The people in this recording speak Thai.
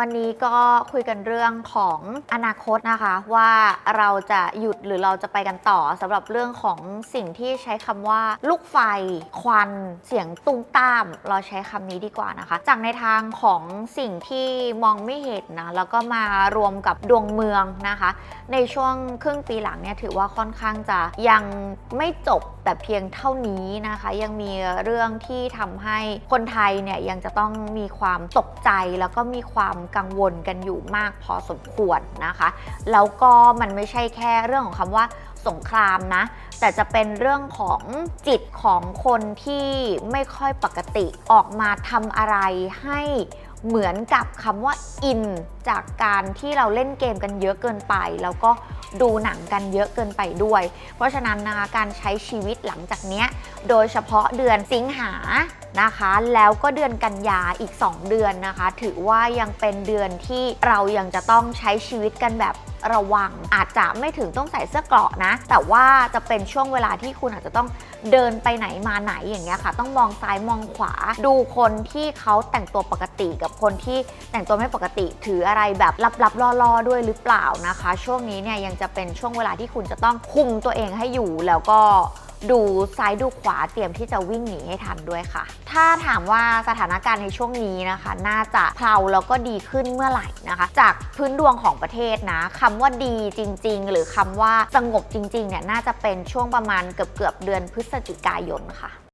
วันนี้ก็คุยกันเรื่องของอนาคตนะคะ ว่าเราจะหยุดหรือเราจะไปกันต่อสำหรับเรื่องของสิ่งที่ใช้คำว่า ลูกไฟ ควันเสียงตุ้มตาม เราใช้คำนี้ดีกว่านะคะ จากในทางของสิ่งที่มองไม่เห็นนะแล้วก็มารวมกับดวงเมืองนะคะ ในช่วงครึ่งปีหลังเนี่ยถือว่าค่อนข้างจะยังไม่จบแต่เพียงเท่านี้นะคะ ยังมีเรื่องที่ทำให้คนไทยเนี่ยยังจะต้องมีความตกใจแล้วก็มีความกังวลกันอยู่มากพอสมควรนะคะ แล้วก็มันไม่ใช่แค่เรื่องของคำว่าสงครามนะ แต่จะเป็นเรื่องของจิตของคนที่ไม่ค่อยปกติออกมาทำอะไรให้ เหมือนกับคำว่าอินจากการที่เราเล่นเกมกันเยอะเกินไป แล้วก็ดูหนังกันเยอะเกินไปด้วย เพราะฉะนั้นนะคะการใช้ชีวิตหลังจากเนี้ยโดยเฉพาะเดือนสิงหานะคะ แล้วก็เดือนกันยาอีก 2 เดือนนะคะ ถือว่ายังเป็นเดือนที่เรายังจะต้องใช้ชีวิตกันแบบระวัง อาจจะไม่ถึงต้องใส่เสื้อเกราะนะ แต่ว่าจะเป็นช่วงเวลาที่คุณอาจจะต้องเดินไปไหนมาไหนอย่างเงี้ยค่ะ ต้องมองซ้ายมองขวา ดูคนที่เขาแต่งตัวปกติกับคนที่แต่งตัวไม่ปกติ ถืออะไรแบบลับๆล่อๆด้วยหรือเปล่านะคะ ช่วงนี้เนี่ยยังจะเป็นช่วงเวลาที่คุณจะต้องคุมตัวเองให้อยู่แล้วก็ ดูซ้ายดูขวาเตรียมที่จะวิ่งหนีให้ทันด้วยค่ะ ถ้าถามว่าสถานการณ์ในช่วงนี้นะคะ น่าจะเพลาแล้วก็ดีขึ้นเมื่อไหร่นะคะ จากพื้นดวงของประเทศนะคำว่าดีจริง ๆ หรือคำว่าสงบจริงๆเนี่ยน่าจะเป็นช่วงประมาณเกือบๆเดือนพฤศจิกายนค่ะ